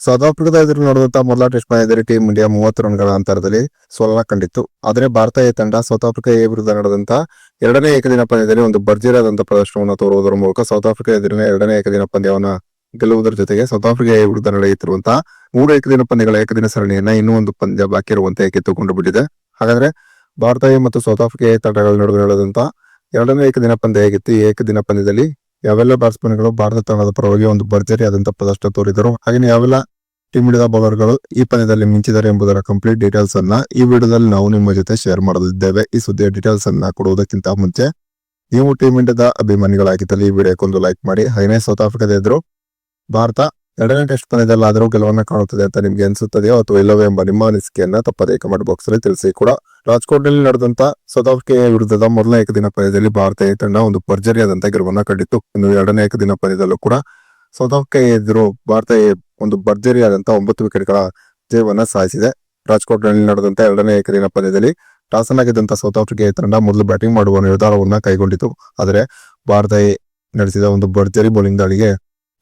South ಆಫ್ರಿಕಾದ ಎದುರು ನಡೆದಂತ ಮೊದಲ ಟೆಸ್ಟ್ ಪಂದ್ಯದಲ್ಲಿ ಟೀಮ್ ಇಂಡಿಯಾ ಮೂವತ್ತು ರನ್ಗಳ ಅಂತರದಲ್ಲಿ ಸೋಲನ ಕಂಡಿತ್ತು. ಆದರೆ ಭಾರತ ಎ ತಂಡ ಸೌತ್ ಆಫ್ರಿಕಾ ಎ ವಿರುದ್ಧ ನಡೆದಂತ ಎರಡನೇ ಏಕದಿನ ಪಂದ್ಯದಲ್ಲಿ ಒಂದು ಭರ್ಜರಿಯಾದಂತಹ ಪ್ರದರ್ಶನವನ್ನು ತೋರುವುದರ ಮೂಲಕ ಸೌತ್ ಆಫ್ರಿಕಾ ಎದುರಿನ ಎರಡನೇ ಏಕದಿನ ಪಂದ್ಯವನ್ನ ಗೆಲ್ಲುವುದರ ಜೊತೆಗೆ ಸೌತ್ ಆಫ್ರಿಕಾ ಎ ವಿರುದ್ಧ ನಡೆಯುತ್ತಿರುವಂತಹ ಮೂರು ಏಕದಿನ ಪಂದ್ಯಗಳ ಏಕದಿನ ಸರಣಿಯನ್ನ ಇನ್ನೂ ಒಂದು ಪಂದ್ಯ ಬಾಕಿ ಇರುವಂತೆ ಕಿತ್ತುಕೊಂಡು ಬಿಟ್ಟಿದೆ ಹಾಗಾದ್ರೆ ಭಾರತ ಮತ್ತು ಸೌತ್ ಆಫ್ರಿಕಾ ತಂಡಗಳ ನಡುವೆ ನಡೆದಂತ ಎರಡನೇ ಏಕದಿನ ಪಂದ್ಯ ಹೇಗಿತ್ತು? ಈ ಏಕದಿನ ಪಂದ್ಯದಲ್ಲಿ ಯಾವೆಲ್ಲ ಬ್ಯಾಟ್ಸ್ಮನ್ಗಳು ಭಾರತ ತಂಡದ ಪರವಾಗಿ ಒಂದು ಭರ್ಜರಿಯಾದಂತಹ ಪ್ರದರ್ಶನ ತೋರಿದರು ಹಾಗೆ ಯಾವೆಲ್ಲ ಟೀಮ್ ಇಂಡಿಯಾದ ಬೌಲರ್ಗಳು ಈ ಪಂದ್ಯದಲ್ಲಿ ಮಿಂಚಿದ್ದಾರೆ ಎಂಬುದರ ಕಂಪ್ಲೀಟ್ ಡೀಟೇಲ್ಸ್ ಅನ್ನ ಈ ವಿಡಿಯೋದಲ್ಲಿ ನಾವು ನಿಮ್ಮ ಜೊತೆ ಶೇರ್ ಮಾಡಲಿದ್ದೇವೆ. ಈ ಸುದ್ದಿಯ ಡೀಟೇಲ್ಸ್ ಅನ್ನ ಕೊಡುವುದಕ್ಕಿಂತ ಮುಂಚೆ ನೀವು ಟೀಮ್ ಇಂಡಿಯಾದ ಅಭಿಮಾನಿಗಳಾಗಿದ್ದಲ್ಲಿ ಈ ವಿಡಿಯೋಕ್ಕೊಂದು ಲೈಕ್ ಮಾಡಿ. ಹೈನೇ ಸೌತ್ ಆಫ್ರಿಕಾದ ಎದುರು ಭಾರತ ಎರಡನೇ ಟೆಸ್ಟ್ ಪಂದ್ಯದಲ್ಲಾದರೂ ಗೆಲುವನ್ನ ಕಾಣುತ್ತದೆ ಅಂತ ನಿಮ್ಗೆ ಅನಿಸುತ್ತದೆಯೋ ಅಥವಾ ಇಲ್ಲವೇ ಎಂಬ ನಿಮ್ಮ ಅನಿಸಿಕೆಯನ್ನ ತಪ್ಪದೇ ಕಮೆಂಟ್ ಬಾಕ್ಸ್ ಅಲ್ಲಿ ತಿಳಿಸಿ ಕೂಡ. ರಾಜ್ಕೋಟ್ನಲ್ಲಿ ನಡೆದಂತ ಸೌತ್ ಆಫ್ರಿಕಾ ವಿರುದ್ಧದ ಮೊದಲ ಏಕದಿನ ಪಂದ್ಯದಲ್ಲಿ ಭಾರತ ಎ ತಂಡ ಒಂದು ಭರ್ಜರಿಯಾದಂತ ಗೆಲುವನ್ನು ಕಂಡಿತ್ತು. ಇನ್ನು ಎರಡನೇ ಏಕದಿನ ಪಂದ್ಯದಲ್ಲೂ ಕೂಡ ಸೌತ್ ಆಫ್ರಿಕಾ ಎದುರು ಭಾರತ ಒಂದು ಭರ್ಜರಿಯಾದಂತ ಒಂಬತ್ತು ವಿಕೆಟ್ಗಳ ಜಯವನ್ನ ಸಾಧಿಸಿದೆ. ರಾಜ್ಕೋಟ್ನಲ್ಲಿ ನಡೆದಂತ ಎರಡನೇ ಏಕದಿನ ಪಂದ್ಯದಲ್ಲಿ ಟಾಸ್ ಅನ್ನ ಗೆದ್ದಂತ ಸೌತ್ ಆಫ್ರಿಕಾ ತಂಡ ಮೊದಲು ಬ್ಯಾಟಿಂಗ್ ಮಾಡುವ ನಿರ್ಧಾರವನ್ನ ಕೈಗೊಂಡಿತು ಆದರೆ ಭಾರತ ನಡೆಸಿದ ಒಂದು ಭರ್ಜರಿ ಬೌಲಿಂಗ್ ದಾಳಿಗೆ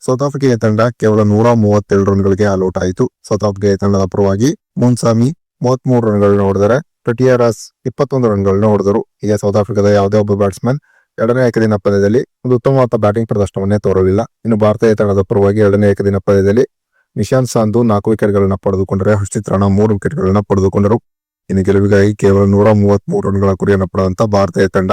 ಸೌತ್ ಆಫ್ರಿಕಾ ಎ ತಂಡ ಕೇವಲ ನೂರ ಮೂವತ್ತೇಳು ರನ್ಗಳಿಗೆ ಆಲ್ಔಟ್ ಆಯಿತು. ಸೌತ್ ಆಫ್ರಿಕಾ ಎ ತಂಡದ ಪರವಾಗಿ ಮುನ್ಸಾಮಿ ಮೂವತ್ಮೂರು ರನ್ಗಳನ್ನ ಹೊಡೆದರೆ ಟಟಿಯಾರಾಸ್ ಇಪ್ಪತ್ತೊಂದು ರನ್ಗಳನ್ನ ಹೊಡೆದರು. ಹೀಗೆ ಸೌತ್ ಆಫ್ರಿಕಾದ ಯಾವುದೇ ಒಬ್ಬ ಬ್ಯಾಟ್ಸ್ಮನ್ ಎರಡನೇ ಏಕದಿನ ಪಂದ್ಯದಲ್ಲಿ ಒಂದು ಉತ್ತಮವಾದ ಬ್ಯಾಟಿಂಗ್ ಪ್ರದರ್ಶನವನ್ನೇ ತೋರಲಿಲ್ಲ. ಇನ್ನು ಭಾರತೀಯ ತಂಡದ ಪರವಾಗಿ ಎರಡನೇ ಏಕದಿನ ಪಂದ್ಯದಲ್ಲಿ ನಿಶಾಂತ್ ಸಾಂಧು ನಾಲ್ಕು ವಿಕೆಟ್ಗಳನ್ನ ಪಡೆದುಕೊಂಡರೆ, ಹರ್ಷಿತ್ ರಾಣಾ ಮೂರು ವಿಕೆಟ್ಗಳನ್ನ ಪಡೆದುಕೊಂಡರು. ಇನ್ನು ಗೆಲುವಿಗಾಗಿ ಕೇವಲ ನೂರ ಮೂವತ್ಮೂರು ರನ್ಗಳ ಗುರಿಯನ್ನು ಪಡೆದಂತ ಭಾರತೀಯ ತಂಡ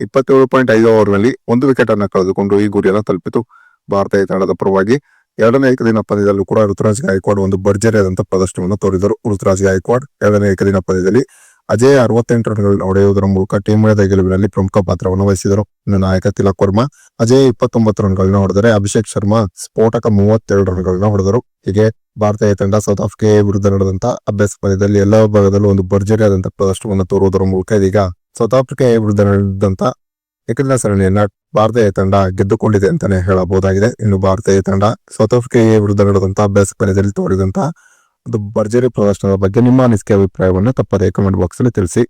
ಇಪ್ಪತ್ತೇಳು ಪಾಯಿಂಟ್ ಐದು ಓವರ್ನಲ್ಲಿ ಒಂದು ವಿಕೆಟ್ ಅನ್ನು ಕಳೆದುಕೊಂಡು ಈ ಗುರಿಯನ್ನು ತಲುಪಿತು. ಭಾರತೀಯ ತಂಡದ ಪರವಾಗಿ ಎರಡನೇ ಏಕದಿನ ಪಂದ್ಯದಲ್ಲೂ ಕೂಡ ಋತುರಾಜ್ ಗಾಯಕ್ವಾಡ್ ಒಂದು ಭರ್ಜರಿಯಾದಂತಹ ಪ್ರದರ್ಶನವನ್ನು ತೋರಿದರು. ಋತುರಾಜ್ ಗಾಯಕ್ವಾಡ್ ಎರಡನೇ ಏಕದಿನ ಪಂದ್ಯದಲ್ಲಿ ಅಜಯ್ ಅರವತ್ತೆಂಟು ರನ್ಗಳನ್ನು ಹೊಡೆಯುವುದರ ಮೂಲಕ ಟೀಮ್ ಇಂಡಿಯಾದ ಗೆಲುವಿನಲ್ಲಿ ಪ್ರಮುಖ ಪಾತ್ರವನ್ನು ವಹಿಸಿದರು. ಇನ್ನು ನಾಯಕ ತಿಲಕ್ ವರ್ಮಾ ಅಜಯ್ ಇಪ್ಪತ್ತೊಂಬತ್ತು ರನ್ಗಳನ್ನ ಹೊಡೆದರೆ ಅಭಿಷೇಕ್ ಶರ್ಮಾ ಸ್ಫೋಟಕ ಮೂವತ್ತೆರಡು ರನ್ಗಳನ್ನ ಹೊಡೆದರು. ಹೀಗೆ ಭಾರತೀಯ ತಂಡ ಸೌತ್ ಆಫ್ರಿಕಾ ವಿರುದ್ಧ ನಡೆದಂತಹ ಅಭ್ಯಾಸ ಪಂದ್ಯದಲ್ಲಿ ಎಲ್ಲ ಭಾಗದಲ್ಲೂ ಒಂದು ಭರ್ಜರಿಯಾದಂತಹ ಪ್ರದರ್ಶನವನ್ನು ತೋರುವುದರ ಮೂಲಕ ಇದೀಗ ಸೌತ್ ಆಫ್ರಿಕಾ ವಿರುದ್ಧ ನಡೆದಂತಹ ಏಕದಿನ ಸರಣಿಯನ್ನ ಭಾರತೀಯ ತಂಡ ಗೆದ್ದುಕೊಂಡಿದೆ ಅಂತಾನೆ ಹೇಳಬಹುದಾಗಿದೆ. ಇನ್ನು ಭಾರತೀಯ ತಂಡ ಸೌತ್ ಆಫ್ರಿಕಾ ವಿರುದ್ಧ ನಡೆದಂತಹ ಅಭ್ಯಾಸ ಪಂದ್ಯದಲ್ಲಿ ತೋರಿದಂತಹ ಒಂದು ಭರ್ಜರಿ ಪ್ರದರ್ಶನದ ಬಗ್ಗೆ ನಿಮ್ಮ ಅನಿಸಿಕೆ ಅಭಿಪ್ರಾಯವನ್ನು ತಪ್ಪದೇ ಕಮೆಂಟ್ ಬಾಕ್ಸ್ ಅಲ್ಲಿ ತಿಳಿಸಿ.